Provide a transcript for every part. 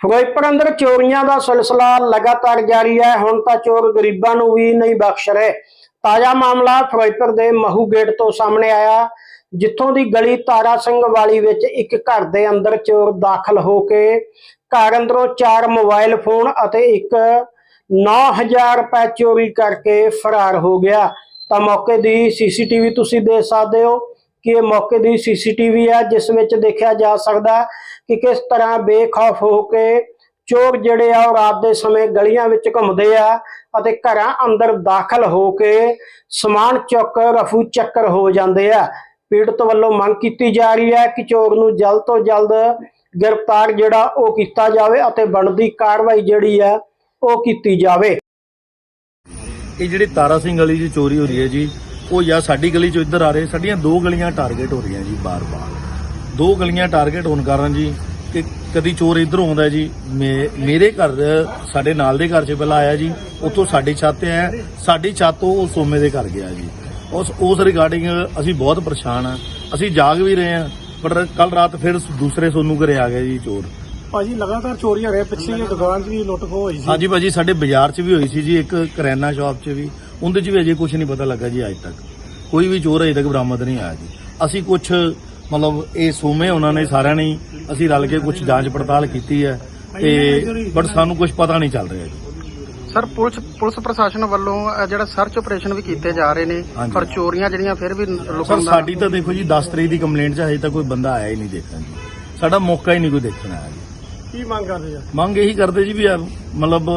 ਫਿਰੋਜ਼ਪੁਰ ਅੰਦਰ ਚੋਰੀਆਂ ਦਾ ਸਿਲਸਿਲਾ ਲਗਾਤਾਰ ਜਾਰੀ ਹੈ। ਹੁਣ ਤਾਂ ਚੋਰ ਗਰੀਬਾਂ ਨੂੰ ਵੀ ਨਹੀਂ ਬਖਸ਼ ਰਹੇ। ਤਾਜ਼ਾ ਮਾਮਲਾ ਫਿਰੋਜ਼ਪੁਰ ਦੇ ਮਹੂ ਗੇਟ ਤੋਂ ਸਾਹਮਣੇ ਆਇਆ, ਜਿੱਥੋਂ ਦੀ ਗਲੀ ਤਾਰਾ ਸਿੰਘ ਵਾਲੀ ਵਿੱਚ ਇੱਕ ਘਰ ਦੇ ਅੰਦਰ ਚੋਰ ਦਾਖਲ ਹੋ ਕੇ ਘਰ ਅੰਦਰੋਂ ਚਾਰ ਮੋਬਾਈਲ ਫੋਨ ਅਤੇ ਇੱਕ 9000 ਰੁਪਏ ਚੋਰੀ ਕਰਕੇ ਫਰਾਰ ਹੋ ਗਿਆ। ਤਾਂ ਮੌਕੇ ਦੀ ਸੀਸੀਟੀਵੀ ਤੁਸੀਂ ਦੇਖ ਸਕਦੇ ਹੋ ਕਿ ਇਹ ਮੌਕੇ ਦੀ ਸੀਸੀਟੀਵੀ ਹੈ, ਜਿਸ ਵਿੱਚ ਦੇਖਿਆ ਜਾ ਸਕਦਾ ਕਿ ਕਿਸ ਤਰ੍ਹਾਂ ਬੇਖੌਫ ਹੋ ਕੇ ਚੋਰ ਜਿਹੜੇ ਆ ਉਹ ਰਾਤ ਦੇ ਸਮੇਂ ਗਲੀਆਂ ਵਿੱਚ ਘੁੰਮਦੇ ਆ ਅਤੇ ਘਰਾਂ ਅੰਦਰ ਦਾਖਲ ਹੋ ਕੇ ਸਮਾਨ ਚੁੱਕ, ਰਫੂ ਚੱਕਰ ਹੋ ਜਾਂਦੇ ਆ। ਪੀੜਤ ਵੱਲੋਂ ਮੰਗ ਕੀਤੀ ਜਾ ਰਹੀ ਹੈ ਕਿ ਚੋਰ ਨੂੰ ਜਲਦ ਤੋਂ ਜਲਦ ਗ੍ਰਿਫਤਾਰ ਜਿਹੜਾ ਉਹ ਕੀਤਾ ਜਾਵੇ ਅਤੇ ਬਣਦੀ ਕਾਰਵਾਈ ਜਿਹੜੀ ਹੈ ਉਹ ਕੀਤੀ ਜਾਵੇ। ਇਹ ਜਿਹੜੀ ਤਾਰਾ ਸਿੰਘ ਗਲੀ 'ਚ ਚੋਰੀ ਹੋ ਰਹੀ ਹੈ ਜੀ, ਉਹ ਜਾਂ ਸਾਡੀ ਗਲੀ ਚ ਇੱਧਰ ਆ ਰਹੇ, ਸਾਡੀਆਂ ਦੋ ਗਲੀਆਂ ਟਾਰਗੇਟ ਹੋ ਰਹੀਆਂ ਜੀ ਬਾਰ-ਬਾਰ। ਦੋ ਗਲੀਆਂ ਟਾਰਗੇਟ ਹੋਣ ਕਾਰਨ ਜੀ ਕਿ ਕਦੀ ਚੋਰ ਇੱਧਰੋਂ ਆਉਂਦਾ ਜੀ ਮੇਰੇ ਘਰ ਸਾਡੇ ਨਾਲ ਦੇ ਘਰ 'ਚ ਪਹਿਲਾਂ ਆਇਆ ਜੀ ਉੱਥੋਂ ਸਾਡੀ ਛੱਤ ਤੇ ਆਇਆ ਸਾਡੀ ਛੱਤ ਤੋਂ ਉਹ ਸੋਮੇ ਦੇ ਘਰ ਗਿਆ ਜੀ। ਉਸ ਉਸ ਰਿਗਾਰਡਿੰਗ ਅਸੀਂ ਬਹੁਤ ਪਰੇਸ਼ਾਨ ਆ ਅਸੀਂ ਜਾਗ ਵੀ ਰਹੇ ਆ ਪਰ ਕੱਲ ਰਾਤ ਫਿਰ ਦੂਸਰੇ ਸੋਨੂ ਘਰੇ ਆ ਗਿਆ ਜੀ ਚੋਰ। ਭਾਜੀ ਲਗਾਤਾਰ ਚੋਰੀਆਂ ਰਹੇ ਪਿੱਛੇ ਹੀ ਦੁਕਾਨ 'ਚ ਵੀ ਲੁੱਟ ਖੋਹ ਹੋਈ ਸੀ। ਹਾਂਜੀ ਭਾਜੀ ਸਾਡੇ ਬਾਜ਼ਾਰ 'ਚ ਵੀ ਹੋਈ ਸੀ ਜੀ ਇੱਕ ਕਰਿਆਨਾ ਸ਼ਾਪ 'ਚ ਵੀ ਉਹਦੇ 'ਚ ਵੀ ਅਜੇ ਕੁਝ ਨਹੀਂ ਪਤਾ ਲੱਗਾ ਜੀ ਅੱਜ ਤੱਕ। ਕੋਈ ਵੀ ਚੋਰ ਅਜੇ ਤੱਕ ਬਰਾਮਦ ਨਹੀਂ ਆਇਆ ਜੀ। ਅਸੀਂ ਕੁਝ ਮਤਲਬ ਇਹ ਸੋਮੇ ਉਹਨਾਂ ਨੇ ਸਾਰਿਆਂ ਨੇ ਅਸੀਂ ਰਲ ਕੇ ਕੁਝ ਜਾਂਚ ਪੜਤਾਲ ਕੀਤੀ ਹੈ ਤੇ ਬਟ ਸਾਨੂੰ ਕੁਝ ਪਤਾ ਨਹੀਂ ਚੱਲ ਰਿਹਾ ਜੀ। ਸਰ ਪੁਲਿਸ ਪੁਲਿਸ ਪ੍ਰਸ਼ਾਸਨ ਵੱਲੋਂ ਜਿਹੜਾ ਸਰਚ ਆਪਰੇਸ਼ਨ ਵੀ ਕੀਤੇ ਜਾ ਰਹੇ ਨੇ ਹਾਂਜੀ। ਪਰ ਚੋਰੀਆਂ ਜਿਹੜੀਆਂ ਫਿਰ ਵੀ ਸਰ ਲੁਕਣ ਦਾ ਸਾਡੀ ਤਾਂ ਦੇਖੋ ਜੀ 10 ਤਰੀਕ ਦੀ ਕੰਪਲੇਂਟ 'ਚ ਹਜੇ ਤੱਕ ਕੋਈ ਬੰਦਾ ਆਇਆ ਹੀ ਨਹੀਂ ਦੇਖਣ ਜੀ ਸਾਡਾ ਮੌਕਾ ਹੀ ਨਹੀਂ ਕੋਈ ਦੇਖਣ ਆਇਆ ਜੀ। ਕੀ ਮੰਗ ਕਰਦੇ ਆ? ਮੰਗ ਇਹੀ ਕਰਦੇ ਜੀ ਵੀ ਯਾਰ ਮਤਲਬ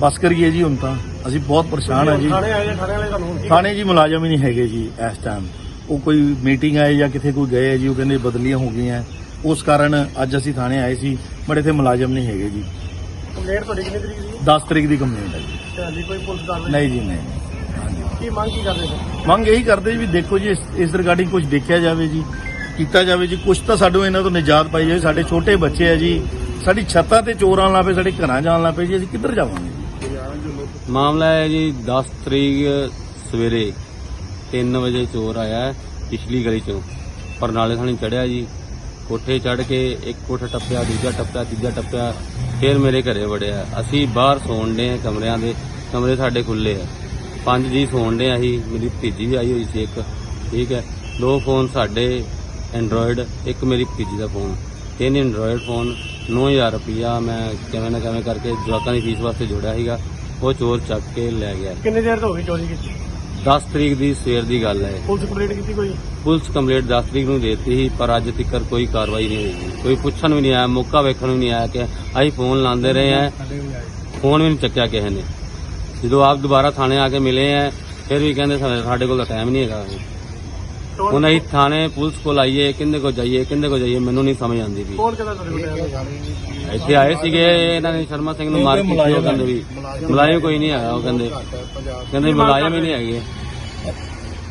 ਬਸ ਕਰੀਏ ਜੀ ਹੁਣ ਤਾਂ। ਅਸੀਂ ਬਹੁਤ ਪਰੇਸ਼ਾਨ ਆ ਜੀ। ਥਾਣੇ ਆਏ ਥਾਣੇ ਵਾਲੇ ਤੁਹਾਨੂੰ ਥਾਣੇ ਜੀ ਮੁਲਾਜ਼ਮ ਹੀ ਨਹੀਂ ਹੈਗੇ ਜੀ ਇਸ ਟਾਈਮ ਉਹ ਕੋਈ ਮੀਟਿੰਗ ਆਏ ਜਾਂ ਕਿਥੇ ਕੋਈ ਗਏ ਆ ਜੀ ਉਹ ਕਹਿੰਦੇ ਬਦਲੀਆਂ ਹੋ ਗਈਆਂ। ਉਸ ਕਾਰਨ ਅੱਜ ਅਸੀਂ ਥਾਣੇ ਆਏ ਸੀ ਬਟ ਇੱਥੇ ਮੁਲਾਜ਼ਮ ਨਹੀਂ ਹੈਗੇ ਜੀ। ਕੰਪਲੇਂਟ ਤੁਹਾਡੀ ਕਿੰਨੀ ਤਰੀਕ ਦੀ 10 ਤਰੀਕ ਦੀ ਕੰਪਲੇਂਟ ਹੈ ਜੀ। ਹਾਲੇ ਕੋਈ ਪੁਲਿਸ ਦਾ ਨਹੀਂ? ਜੀ ਨਹੀਂ। ਹਾਂਜੀ। ਕੀ ਮੰਗ ਕੀ ਕਰਦੇ ਸਰ ਮੰਗ ਇਹੀ ਕਰਦੇ ਜੀ ਵੀ ਦੇਖੋ ਜੀ ਇਸ- ਇਸ ਰਿਗਾਰਡਿੰਗ ਕੁਝ ਦੇਖਿਆ ਜਾਵੇ ਜੀ ਕੀਤਾ ਜਾਵੇ ਜੀ। ਕੁਝ ਤਾਂ ਸਾਨੂੰ ਇਹਨਾਂ ਤੋਂ ਨਿਜਾਤ ਪਾਈ ਜਾਵੇ। ਸਾਡੇ ਛੋਟੇ ਬੱਚੇ ਆ ਜੀ ਸਾਡੀ ਛੱਤਾਂ ਤੇ ਚੋਰਾਂ ਲਾ ਪਏ ਸਾਡੇ ਘਰਾਂ ਜਾਣ ਲਾ ਪਏ ਜੀ। ਅਸੀਂ ਕਿੱਧਰ ਜਾਵਾਂਗੇ? ਮਾਮਲਾ ਹੈ ਜੀ 10 ਤਰੀਕ ਸਵੇਰੇ 3 ਵਜੇ ਚੋਰ ਆਇਆ ਹੈ, ਪਿਛਲੀ ਗਲੀ ਚੋਂ। ਪਰ ਨਾਲੇ ਥਾਣੀ ਚੜਿਆ ਜੀ। ਕੋਠੇ ਚੜ ਕੇ ਇੱਕ ਕੋਠਾ ਟੱਪਿਆ, ਦੂਜਾ ਟੱਪਿਆ, ਤੀਜਾ ਟੱਪਿਆ, ਫਿਰ ਮੇਰੇ ਘਰੇ ਵੜਿਆ। ਅਸੀਂ ਬਾਹਰ ਸੌਣ ਦੇ ਆ ਕਮਰਿਆਂ ਦੇ, ਕਮਰੇ ਸਾਡੇ ਖੁੱਲੇ ਆ। ਪੰਜ ਜੀ ਸੌਣ ਦੇ ਅਸੀਂ, ਮੇਰੀ ਭਤੀਜੀ ਵੀ ਆਈ ਹੋਈ ਸੀ ਇੱਕ, ਠੀਕ ਹੈ। ਦੋ ਫੋਨ ਸਾਡੇ ਐਂਡਰੋਇਡ ਇੱਕ ਮੇਰੀ ਭਤੀਜੀ ਦਾ ਫੋਨ। ਤਿੰਨ ਐਂਡਰੋਇਡ ਫੋਨ 9000 ਰੁਪਇਆ ਮੈਂ ਕਿਵੇਂ ਨਾ ਕਿਵੇਂ ਕਰਕੇ ਜਵਾਕਾਂ ਦੀ ਫੀਸ ਵਾਸਤੇ ਜੋੜਿਆ ਸੀਗਾ। ਉਹ ਚੋਰ ਚੱਕ ਕੇ ਲੈ ਗਿਆ। ਕਿੰਨੇ ਦੇਰ ਤੋਂ ਹੋ ਗਈ ਚੋਰੀ ਕੀਤੀ 10 ਤਰੀਕ ਦੀ ਸਵੇਰ ਦੀ ਗੱਲ ਹੈ। ਪੁਲਿਸ ਕੰਪਲੇਂਟ ਕੀਤੀ ਕੋਈ? ਪੁਲਿਸ ਕੰਪਲੀਟ 10 ਤਰੀਕ ਨੂੰ ਦੇਤੀ ਸੀ ਪਰ ਅੱਜ ਤੱਕ ਕੋਈ ਕਾਰਵਾਈ ਨਹੀਂ ਹੋਈ। ਕੋਈ ਪੁੱਛਣ ਵੀ ਨਹੀਂ ਆਇਆ ਮੌਕਾ ਵੇਖਣ ਵੀ ਨਹੀਂ ਆਇਆ ਕਿ ਅਸੀਂ ਫੋਨ ਲਾਉਂਦੇ ਰਹੇ ਆ ਫੋਨ ਵੀ ਨਹੀਂ ਚੱਕਿਆ ਕਿਸੇ ਨੇ। ਜਦੋਂ ਆਪ ਦੁਬਾਰਾ ਥਾਣੇ ਆ ਕੇ ਮਿਲੇ ਆ ਫਿਰ ਵੀ ਕਹਿੰਦੇ ਸਾਡੇ ਕੋਲ ਤਾਂ ਟਾਈਮ ਨਹੀਂ ਹੈਗਾ। ਹੁਣ ਅਸੀਂ ਥਾਣੇ ਪੁਲਿਸ ਕੋਲ ਆਈਏ ਕਿੰਦੇ ਕੋ ਜਾਈਏ ਕਿੰਦੇ ਕੋ ਜਾਈਏ ਮੈਨੂੰ ਨਹੀਂ ਸਮਝ ਆਉਂਦੀ ਵੀ। ਕੌਣ ਕਹਿੰਦਾ ਤੁਹਾਡੇ ਕੋਲ ਇੱਥੇ ਆਏ ਸੀਗੇ ਇਹਨਾਂ ਨੇ ਸ਼ਰਮਾ ਸਿੰਘ ਨੂੰ ਮਾਰ ਕੇ ਉਹ ਕਹਿੰਦੇ ਵੀ ਮੁਲਾਜ਼ਮ ਕੋਈ ਨਹੀਂ ਆਇਆ ਉਹ ਕਹਿੰਦੇ। ਕਹਿੰਦੇ ਮੁਲਾਜ਼ਮ ਹੀ ਨਹੀਂ ਹੈਗੇ।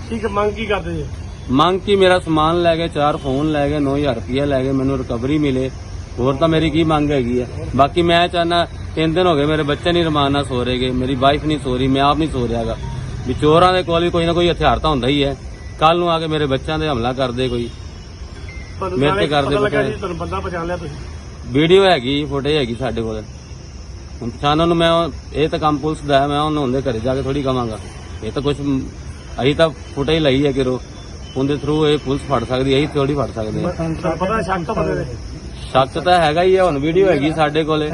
ਠੀਕ ਹੈ, ਮੰਗ ਕੀ ਕਰਦੇ ਜੀ? ਮੰਗ ਕੀ ਮੇਰਾ ਸਮਾਨ ਲੈ ਗਏ ਚਾਰ ਫੋਨ ਲੈ ਗਏ 9000 ਰੁਪਏ ਲੈ ਗਏ ਮੈਨੂੰ ਰਿਕਵਰੀ ਮਿਲੇ। ਹੋਰ ਤਾਂ ਮੇਰੀ ਕੀ ਮੰਗ ਹੈਗੀ ਹੈ ਬਾਕੀ ਮੈਂ ਚਾਹਨਾ ਤਿੰਨ ਦਿਨ ਹੋ ਗਏ ਮੇਰੇ ਬੱਚੇ ਨਹੀਂ ਰਮਾਨ ਨਾਲ ਸੋ ਰਹੇਗੇ ਮੇਰੀ ਵਾਈਫ ਨਹੀਂ ਸੋ ਰਹੀ ਮੈਂ ਆਪ ਨਹੀਂ ਸੋ ਰਿਹਾਗਾ। ਵੀ ਚੋਰਾਂ ਦੇ ਕੋਲ ਵੀ ਕੋਈ ਨਾ ਕੋਈ ਹਥਿਆਰ ਤਾਂ ਹੁੰਦਾ ਹੀ ਹੈ। ਕੱਲ ਨੂੰ ਆ ਕੇ ਮੇਰੇ ਬੱਚਿਆਂ ਤੇ ਹਮਲਾ ਕਰਦੇ ਕੋਈ। ਤੁਹਾਨੂੰ ਮੇਰੇ ਤੇ ਕਰਦੇ ਪਤਾ ਲੱਗਾ ਪਤਾ ਜੀ ਤੁਹਾਨੂੰ ਬੰਦਾ ਪਛਾਣ ਲਿਆ ਤੁਸੀਂ। ਵੀਡੀਓ ਹੈਗੀ ਫੁਟੇਜ ਹੈਗੀ ਸਾਡੇ ਕੋਲ। ਹੁਣ ਪਛਾਣਨ ਨੂੰ ਮੈਂ ਉਹ- ਇਹ ਤਾਂ ਕੰਮ ਪੁਲਿਸ ਦਾ ਹੈ ਮੈਂ ਉਹਨਾਂ ਦੇ ਘਰੇ ਜਾ ਕੇ ਥੋੜੀ ਕਵਾਂਗਾ। ਇਹ ਤਾਂ ਕੁਝ ਅਸੀਂ ਤਾਂ ਫੁਟੇਜ ਲਈ ਹੈ ਕਿ ਰੋ ਉਹਦੇ ਥਰੂ ਇਹ ਪੁਲਿਸ ਫੜ ਸਕਦੀ ਹੈ ਅਸੀਂ ਥੋੜੀ ਫੜ ਸਕਦੇ ਹਾਂ। ਤੁਹਾਨੂੰ ਪਤਾ ਸ਼ੱਕ ਤਾਂ ਬੰਦੇ ਦੇ ਸ਼ੱਕ ਤਾਂ ਹੈਗਾ ਹੀ ਹੈ ਹੁਣ ਵੀਡੀਓ ਹੈਗੀ ਸਾਡੇ ਕੋਲੇ।